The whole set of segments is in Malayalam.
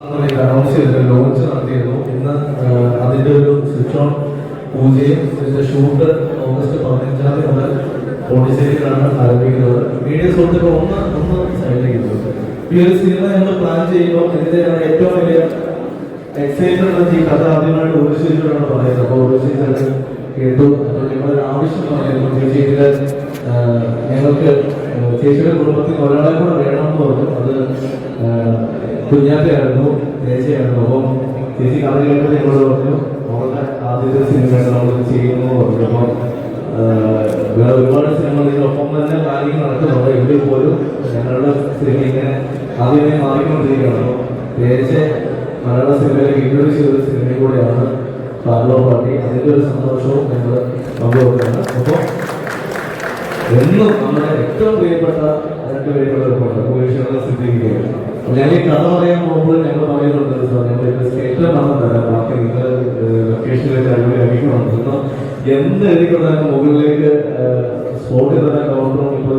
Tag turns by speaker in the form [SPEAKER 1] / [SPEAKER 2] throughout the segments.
[SPEAKER 1] അനൗൺസ് ചെയ്തിട്ട് ലോഞ്ച് നടത്തിയിരുന്നു. ഇന്ന് അതിന്റെ ഒരു സ്വിച്ച് ഓൺ പൂജയും ഷൂട്ട് ഓഗസ്റ്റ് പതിനഞ്ചാം തീയതി മുതൽ പോണ്ടിച്ചേരിയിലാണ് ആരംഭിക്കുന്നത്. മീഡിയ സുഹൃത്തുക്കൾ ഒന്ന് ഒന്ന് സൈഡിലേക്ക്. ഈ ഒരു സിനിമ ഞങ്ങൾ പ്ലാൻ ചെയ്യുമ്പോൾ ഞങ്ങളുടെ ഏറ്റവും വലിയ എക്സൈറ്റ്മെന്റ് ഈ കഥ ആദ്യമായിട്ട് ഊർജിച്ചിട്ടാണ് പറയുന്നത്. അപ്പോൾ ഊർജിച്ചിട്ട് കേട്ടു. അപ്പോൾ ഞങ്ങളൊരു ആവശ്യം പറയുന്നു ചേച്ചിയുടെ ഞങ്ങൾക്ക് ചേച്ചിയുടെ കുടുംബത്തിൽ ഒരാളെ കൂടെ വേണമെന്ന് പറഞ്ഞു. അത് ആഹ്, കുഞ്ഞാറ്റയായിരുന്നു ചേച്ചിയായിരുന്നു. അപ്പം ചേച്ചി കഥ കേട്ടത് ഞങ്ങളോട് പറഞ്ഞു അവളുടെ ആദ്യത്തെ സിനിമയാണ് നമ്മൾ ചെയ്യുന്നു പറഞ്ഞു. അപ്പം വേറെ ഒരുപാട് സിനിമകൾ ഇതിനൊപ്പം തന്നെ പ്ലാനിങ് നടക്കുന്നുണ്ട്. എങ്കിൽ പോലും ഞങ്ങളുടെ സിനിമ ഇങ്ങനെ ആദ്യമേ മാറിക്കൊണ്ടിരിക്കുകയാണ്. ചേച്ചി മലയാള സിനിമയിലേക്ക് ഇൻട്രൊഡ്യൂസ് ചെയ്ത സിനിമയും കൂടെയാണ് പാർലോ പാർട്ടി അതിന്റെ ഒരു സന്തോഷവും ഞങ്ങൾ പങ്കുവെക്കുകയാണ്. അപ്പോൾ എന്നും നമ്മുടെ ഏറ്റവും പ്രിയപ്പെട്ട രണ്ട് പ്രിയപ്പെട്ട പാട്ട് സിദ്ധിക്കുകയാണ് ഞാൻ ഈ കഥ സ്റ്റേറ്റിൽ പറഞ്ഞില്ല ബാക്കി നിങ്ങൾ ലൊക്കേഷനിലേക്ക് അടിപൊളി അറിയിക്കണമെന്ന് എന്ത് എഴുതിക്കൊണ്ടാലും മുകളിലേക്ക് സ്പോട്ടിൽ തന്നെ കൗണ്ടറും ഇപ്പോൾ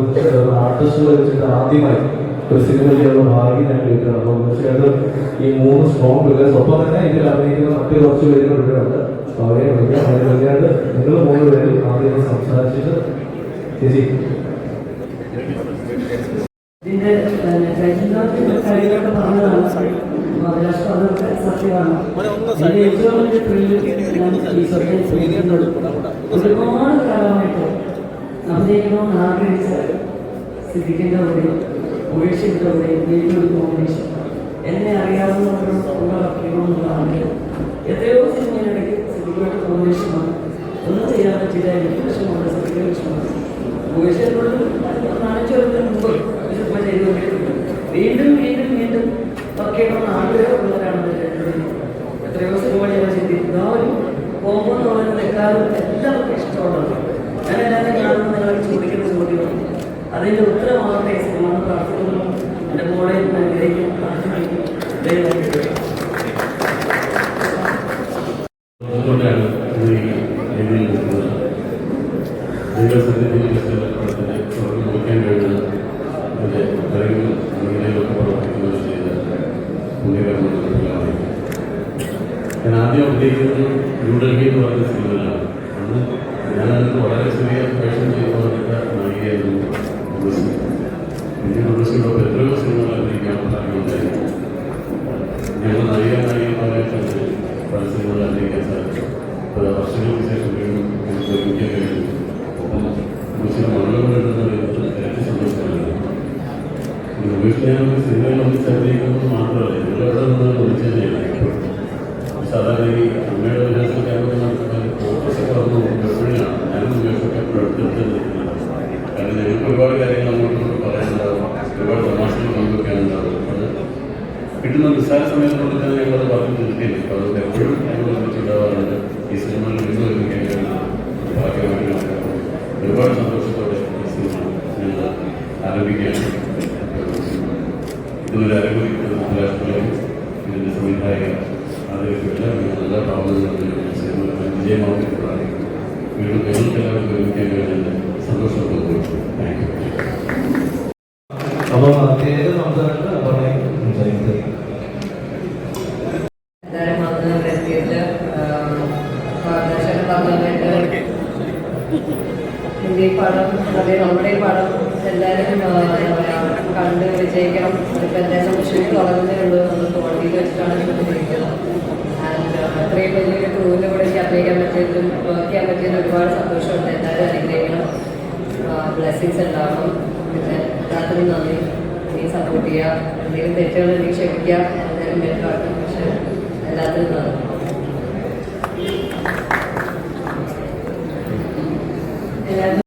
[SPEAKER 1] ആർട്ടിസ്റ്റുകൾ വെച്ചിട്ട് ആദ്യമായി ഒരു സിനിമ ചെയ്യാനുള്ള ഭാഗ്യം ഞാൻ കേൾക്കുകയാണ് അപ്പോൾ തീർച്ചയായിട്ടും ഈ മൂന്ന് സ്ട്രോങ് പില്ലേഴ്സ് ഒപ്പം തന്നെ ഇതിൽ അഭിനയിക്കുന്ന മറ്റു കുറച്ച് പേരും ഇവിടെയുണ്ട് അവരെ വിളിക്കാം. അവരെ വിളിക്കാണ്ട് നിങ്ങൾ മൂന്ന് പേരും ആദ്യം സംസാരിച്ചിട്ട് ചേച്ചി
[SPEAKER 2] സത്യമാണ് എന്റെ ഏറ്റവും വലിയ ത്രില്ല് ഞാൻ ഈ സബ്ജക്ട് ചെയ്യുന്നത് ഒരുപാട് കാലമായിട്ട് അഭിനയിക്കണമെന്ന് ആഗ്രഹിച്ച സിദ്ദിഖിന്റെ കൂടെ ഉപേക്ഷിന്റെ കൂടെ വീട്ടിൽ കോമ്പിനേഷൻ എന്നെ അറിയാവുന്നവരും കൂടെ വയ്ക്കണമെന്നുള്ള ആഗ്രഹം എത്രയോ സിനിമയിലിടയ്ക്ക് സിദ്ധിക്കേണ്ട കോമ്പിനേഷൻ വന്നു. ഒന്നും ചെയ്യാൻ പറ്റില്ല. എനിക്ക് വിഷമമുണ്ട് സിദ്ദിഖിന് വിഷമമുണ്ട് ഞാൻ
[SPEAKER 3] ആദ്യം ഉദ്ദേശിക്കുന്നത് ന്യൂഡൽഹി എന്ന് പറയുന്ന സിനിമയിലാണ്. അന്ന് ഞങ്ങൾ നല്ല നായികമാരെ തന്നെ പല സിനിമകൾ അഭിനയിക്കാൻ സാധിച്ചു അപ്പോൾ വർഷങ്ങൾക്ക് ശേഷം വീണ്ടും എനിക്ക് ഒരുമിക്കാൻ കഴിഞ്ഞു ചില തുളസിയുടെ പറയുന്നത് എനിക്ക് സന്തോഷമാണ് ഒരു സിനിമയിൽ ഒന്ന് അഭിനയിക്കുന്നത് മാത്രമല്ല ഞങ്ങളെവിടെ നിന്ന് ചെയ്യണം സാധാരണ ഈ അമ്മയുടെ വിലാസം ക്യാമ്പ് ഫോക്കസൊക്കെ വന്നു എപ്പോഴാണ് ഞാനും എപ്പോഴും കാരണം ഞങ്ങൾക്ക് ഒരുപാട് കാര്യങ്ങൾ കിട്ടുന്ന നിസ്സാര സമയത്തിനുള്ളിൽ തന്നെ ഞങ്ങളത് പറഞ്ഞു തീർക്കില്ല അതുകൊണ്ട് എപ്പോഴും ഞങ്ങൾ ഒരുമിച്ചുണ്ടാവാറുണ്ട് ഈ ഒരുമിക്കാൻ കഴിയുന്ന ഭാഗ്യമായിട്ട് ഒരുപാട് സന്തോഷത്തോടെ ഈ സിനിമ ഞങ്ങൾ ആരംഭിക്കുകയാണ്. ഇതുവരെ ആരംഭിക്കുന്ന ഇതിന്റെ സംവിധായക ഞങ്ങൾ എല്ലാ ഭാവങ്ങളും സിനിമ വിജയമാവുന്നതാണ് വീണ്ടും ഞങ്ങൾക്ക് എല്ലാവർക്കും ഒരുമിക്കാൻ കഴിയുന്നത് സന്തോഷത്തോടെ താങ്ക് യു
[SPEAKER 1] അപ്പോൾ അദ്ദേഹം സംസാരിക്കുന്നത് അപർണയും സംസാരിക്കുന്നത്
[SPEAKER 4] പടം. അതേ നമ്മുടെ പടം എല്ലാവരും കണ്ട് വിജയിക്കണം. അതിപ്പോൾ എന്തായാലും ഷൂട്ട് തുടങ്ങുന്നേയുള്ളൂ നമ്മൾ കോടതിയിൽ വെച്ചിട്ടാണ് ഷൂട്ട് ചെയ്തത് ആൻഡ് അത്രയും വലിയൊരു ക്രൂവിന്റെ കൂടെ എനിക്ക് അഭിനയിക്കാൻ പറ്റിയതിലും വർക്ക് ചെയ്യാൻ പറ്റിയതിലും ഒരുപാട് സന്തോഷമുണ്ട്. എല്ലാവരും അനുഗ്രഹിക്കണം. ബ്ലെസ്സിങ്സ് ഉണ്ടാവണം. പിന്നെ എല്ലാത്തിനും നന്ദി. നീ സപ്പോർട്ട് ചെയ്യുക എന്തെങ്കിലും തെറ്റുകൾ എനിക്ക് ക്ഷമിക്കുക എല്ലാവരും ബെറ്ററാക്കും പക്ഷെ എല്ലാത്തിനും നന്ദി. എല്ലാവരും